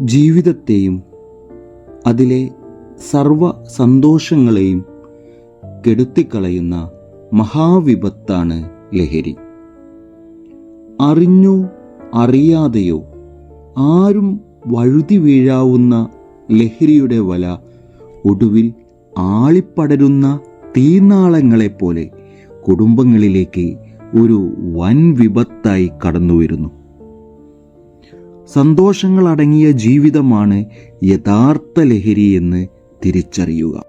ജീവിതത്തെയും അതിലെ സർവ സന്തോഷങ്ങളെയും കെടുത്തിക്കളയുന്ന മഹാവിപത്താണ് ലഹരി. അറിഞ്ഞോ അറിയാതെയോ ആരും വഴുതി വീഴാവുന്ന ലഹരിയുടെ വല ഒടുവിൽ ആളിപ്പടരുന്ന തീനാളങ്ങളെപ്പോലെ കുടുംബങ്ങളിലേക്ക് ഒരു വൻ വിപത്തായി കടന്നുവരുന്നു. സന്തോഷങ്ങളടങ്ങിയ ജീവിതമാണ് യഥാർത്ഥ ലഹരി എന്ന് തിരിച്ചറിയുക.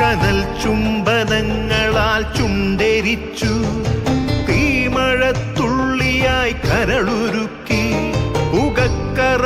കനൽ ചുംബനങ്ങളാൽ ചുണ്ടരിച്ചു തീമഴത്തുള്ളിയായി കരളുരുക്കി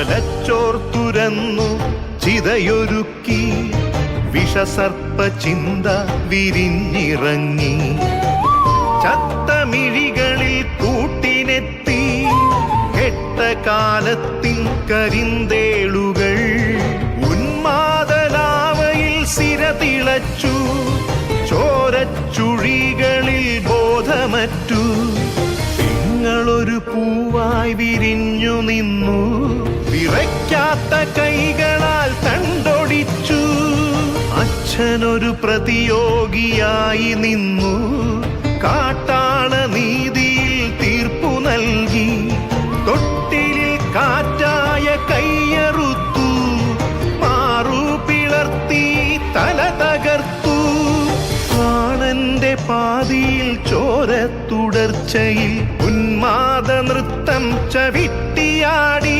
തലച്ചോർ തുരന്നു ചിതയൊരുക്കി വിഷസർപ്പ ചിന്ത വിരിഞ്ഞിറങ്ങി ചത്തമിഴികളിൽ കൂട്ടിനെത്തി കെട്ട കാലത്തിൽ കരിന്തേളുകൾ ഉന്മാദലാവയിൽ സിര തിളച്ചു ചോരച്ചുഴികളിൽ ബോധമറ്റു. നിങ്ങളൊരു പൂവായി വിരിഞ്ഞു നിന്നു. വിറയ്ക്കാത്ത കൈകളാൽ തണ്ടൊടിച്ചു. അച്ഛനൊരു പ്രതിയോഗിയായി നിന്നു. കാട്ടാള നീതിയിൽ തീർപ്പു നൽകി. തൊട്ടിലിൽ കാറ്റായ കയ്യറുത്തു. മാറു പിളർത്തി തല തകർത്തു. ആണന്റെ പാതിയിൽ ചോര തുടർച്ചയിൽ ഉന്മാദ നൃത്തം ചവിട്ടിയാടി.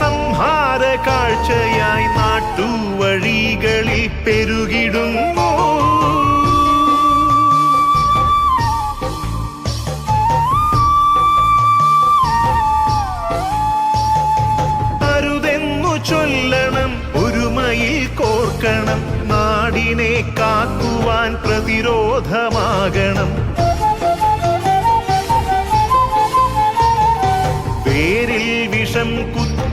സംഹാര കാഴ്ചയായി നാട്ടുവഴികളിൽ പെരുകിടുന്നു. അരുതെന്നു ചൊല്ലണം ഒരുമയിൽ കോർക്കണം നാടിനെ കാക്കുവാൻ പ്രതിരോധമാകണം. വേരിൽ വിഷം കുത്തി